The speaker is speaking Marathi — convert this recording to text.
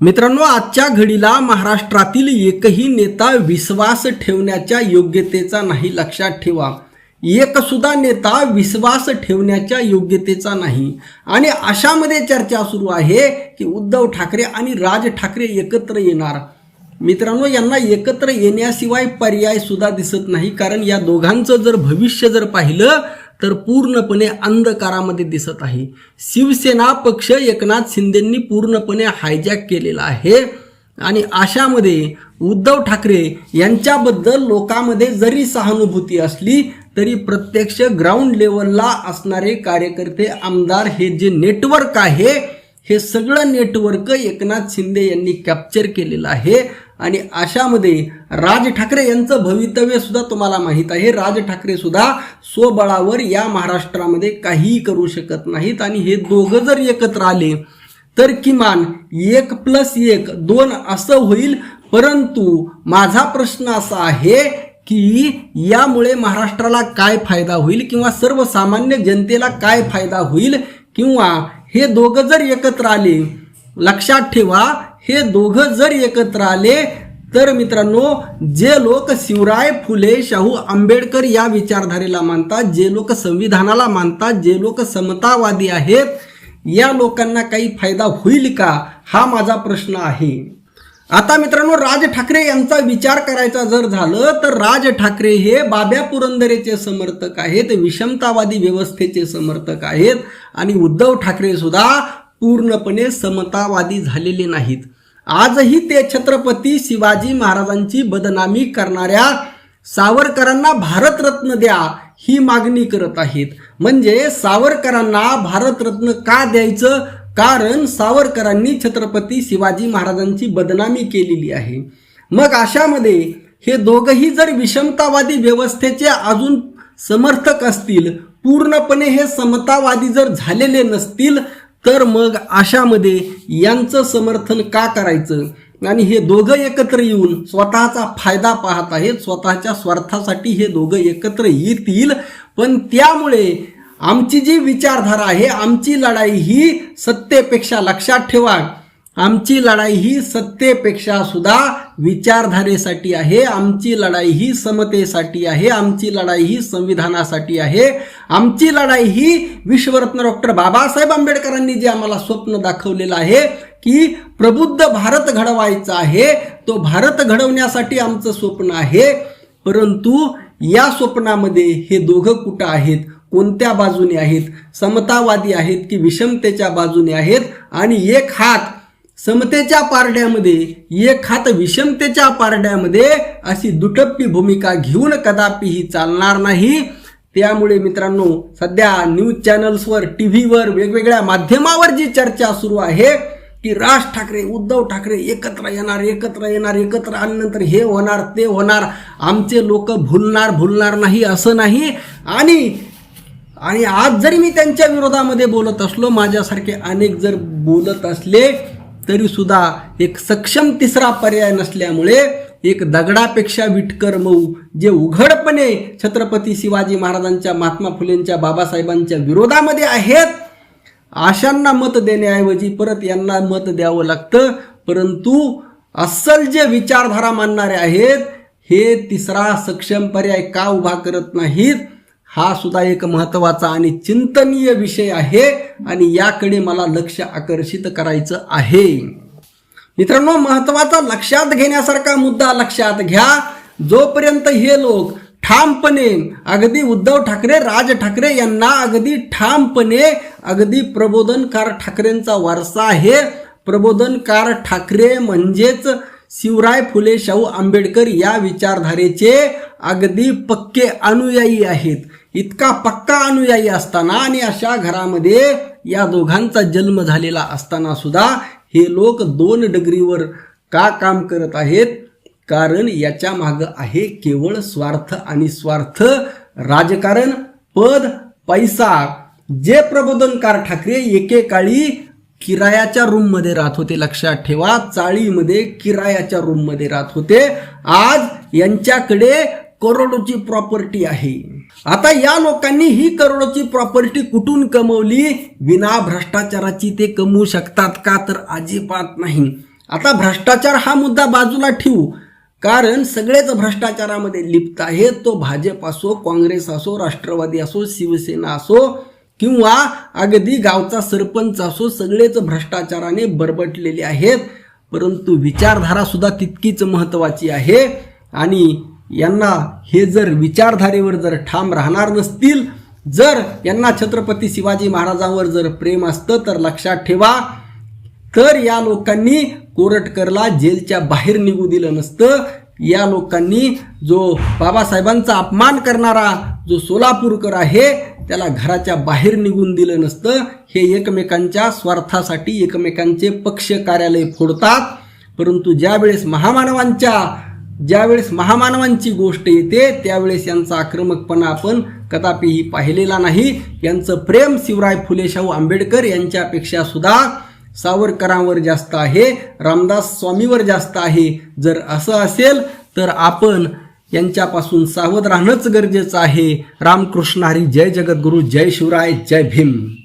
मित्रांनो आजच्या घडीला महाराष्ट्रातील एकही नेता विश्वास ठेवण्याच्या योग्यतेचा नाही लक्षात ठेवा. एकसुद्धा नेता विश्वास ठेवण्याच्या योग्यतेचा नाही. आणि अशामध्ये चर्चा सुरू आहे की उद्धव ठाकरे आणि राज ठाकरे एकत्र येणार. मित्रांनो यांना एकत्र येण्याशिवाय पर्याय सुद्धा दिसत नाही कारण या दोघांचं जर भविष्य जर पाहिलं तर पूर्णपणे अंधकारामध्ये दिसत आहे. शिवसेना पक्ष एकनाथ शिंदेंनी पूर्णपणे हायजॅक केलेला आहे. आणि अशामध्ये उद्धव ठाकरे यांच्याबद्दल लोकांमध्ये जरी सहानुभूती असली तरी प्रत्यक्ष ग्राउंड लेवलला असणारे कार्यकर्ते आमदार हे जे नेटवर्क आहे हे सगळं नेटवर्क एकनाथ शिंदे यांनी कॅप्चर केलेलं आहे. आणि अशामध्ये राज ठाकरे यांचं भवितव्य सुद्धा तुम्हाला माहीत आहे. राज ठाकरे सुद्धा स्वबळावर या महाराष्ट्रामध्ये काहीही करू शकत नाहीत. आणि हे दोघं जर एकत्र आले तर किमान एक प्लस एक दोन असं होईल. परंतु माझा प्रश्न असा आहे की यामुळे महाराष्ट्राला काय फायदा होईल? किंवा सर्वसामान्य जनतेला काय फायदा होईल? किंवा हे दोघं जर एकत्र आले लक्षात ठेवा हे दोघं जर एकत्र आले तर मित्रांनो जे लोक शिवराय फुले शाहू आंबेडकर या विचारधारेला मानतात जे लोक संविधानाला मानतात जे लोक समतावादी आहेत या लोकांना काही फायदा होईल का? हा माझा प्रश्न आहे. आता मित्रांनो राज ठाकरे यांचा विचार करायचा जर झालं तर राज ठाकरे हे बाब्या पुरंदरेचे समर्थक आहेत विषमतावादी व्यवस्थेचे समर्थक आहेत आणि उद्धव ठाकरे सुद्धा पूर्णपणे समतावादी झालेले नाहीत. आजही ते छत्रपती शिवाजी महाराजांची बदनामी करणाऱ्या सावरकरांना भारतरत्न द्या ही मागणी करत आहेत. म्हणजे सावरकरांना भारतरत्न का द्यायचं? कारण सावरकरांनी छत्रपती शिवाजी महाराजांची बदनामी केलेली आहे. मग अशामध्ये हे दोघही जर विषमतावादी व्यवस्थेचे अजून समर्थक असतील पूर्णपणे हे समतावादी जर झालेले नसतील तर मग अशामध्ये यांचं समर्थन का करायचं? आणि हे दोघं एकत्र येऊन स्वतःचा फायदा पाहत आहेत स्वतःच्या स्वार्थासाठी हे दोघं एकत्र येतील. पण त्यामुळे आमची जी विचारधारा आहे आमची लढाई ही सत्तेपेक्षा लक्षात ठेवा. आमची लढाई ही सत्तेपेक्षा सुद्धा विचारधारेसाठी आहे आमची लढाई ही समतेसाठी आहे आमची लढाई ही संविधानासाठी आहे. आमची लढाई ही विश्वरत्न डॉक्टर बाबासाहेब आंबेडकरांनी जे आम्हाला स्वप्न दाखवलेलं आहे की प्रबुद्ध भारत घडवायचा आहे तो भारत घडवण्यासाठी आमचं स्वप्न आहे. परंतु या स्वप्नामध्ये हे दोघं कुठं आहेत? कोणत्या बाजूने आहेत? समतावादी आहेत की विषमतेच्या बाजूने आहेत? आणि एक हात समतेच्या पारड्यामध्ये एक हात विषमतेच्या पारड्यामध्ये अशी दुटप्पी भूमिका घेऊन कदापिही चालणार नाही. त्यामुळे मित्रांनो सध्या न्यूज चॅनल्सवर टी व्हीवर वेगवेगळ्या माध्यमावर जी चर्चा सुरू आहे की राज ठाकरे उद्धव ठाकरे एकत्र येणार एकत्र येणार एकत्र आल्यानंतर हे होणार ते होणार. आमचे लोक भुलणार भुलणार नाही असं नाही. आणि आणि आज जरी मी त्यांच्या विरोधामध्ये बोलत असलो माझ्यासारखे अनेक जर बोलत असले तरी सुद्धा एक सक्षम तिसरा पर्याय नसल्यामुळे एक दगडापेक्षा विटकर मऊ जे उघडपणे छत्रपती शिवाजी महाराजांच्या महात्मा फुलेंच्या बाबासाहेबांच्या विरोधामध्ये आहेत अशांना मत देण्याऐवजी परत यांना मत द्यावं लागतं. परंतु अस्सल जे विचारधारा मानणारे आहेत हे तिसरा सक्षम पर्याय का उभा करत नाहीत? हा सुद्धा एक महत्त्वाचा आणि चिंतनीय विषय आहे आणि याकडे मला लक्ष आकर्षित करायचं आहे. मित्रांनो महत्त्वाचा लक्षात घेण्यासारखा मुद्दा लक्षात घ्या. जोपर्यंत हे लोक ठामपणे अगदी उद्धव ठाकरे राज ठाकरे यांना अगदी ठामपणे अगदी प्रबोधनकार ठाकरेंचा वारसा आहे प्रबोधनकार ठाकरे म्हणजेच शिवराय फुले शाहू आंबेडकर या विचारधारेचे अगदी पक्के अनुयायी आहेत. इतका पक्का अनुयायी असताना आणि अशा घरामध्ये या दोघांचा जन्म झालेला असताना सुद्धा हे लोक दोन डगरीवर का काम करत आहेत? कारण याच्या मागं आहे केवळ स्वार्थ आणि स्वार्थ राजकारण पद पैसा. जे प्रबोधनकार ठाकरे एकेकाळी किरायाच्या रूममध्ये राहत होते. लक्षात ठेवा चाळीमध्ये किरायाच्या रूममध्ये राहत होते. आज यांच्याकडे करोडोची प्रॉपर्टी आहे. आता या लोकांनी ही करोडोची प्रॉपर्टी कुठून कमवली? विना भ्रष्टाचाराची ते कमवू शकतात का? तर अजिबात नाही. आता भ्रष्टाचार हा मुद्दा बाजूला ठेवू. कारण सगळेच भ्रष्टाचारामध्ये लिप्त आहेत तो भाजप असो काँग्रेस असो राष्ट्रवादी असो शिवसेना असो किंवा अगदी गावचा सरपंच असो सगळेच भ्रष्टाचाराने बरबटलेले आहेत. परंतु विचारधारा सुद्धा तितकीच महत्त्वाची आहे. आणि यांना हे जर विचारधारेवर जर ठाम राहणार नसतील जर यांना छत्रपती शिवाजी महाराजांवर जर प्रेम असतं तर लक्षात ठेवा तर या लोकांनी कोरटकरला जेलच्या बाहेर निघू दिलं नसतं. या लोकांनी जो बाबासाहेबांचा अपमान करणारा जो सोलापूरकर आहे त्याला घराच्या बाहेर निघून दिलं नसतं. हे एकमेकांच्या स्वार्थासाठी एकमेकांचे पक्ष कार्यालय फोडतात. परंतु ज्यावेळेस महामानवांच्या ज्यावेळेस महामानवांची गोष्ट येते त्यावेळेस यांचा आक्रमकपणा आपण कदापिही पाहिलेला नाही. यांचं प्रेम शिवराय फुले शाहू आंबेडकर यांच्यापेक्षा सुद्धा सावरकरांवर जास्त आहे. रामदास स्वामीवर जास्त आहे. जर असं असेल तर आपण यांच्यापासून सावध राहणंच गरजेचं आहे. रामकृष्ण हरी जय जगद्गुरू जय शिवराय जय भीम.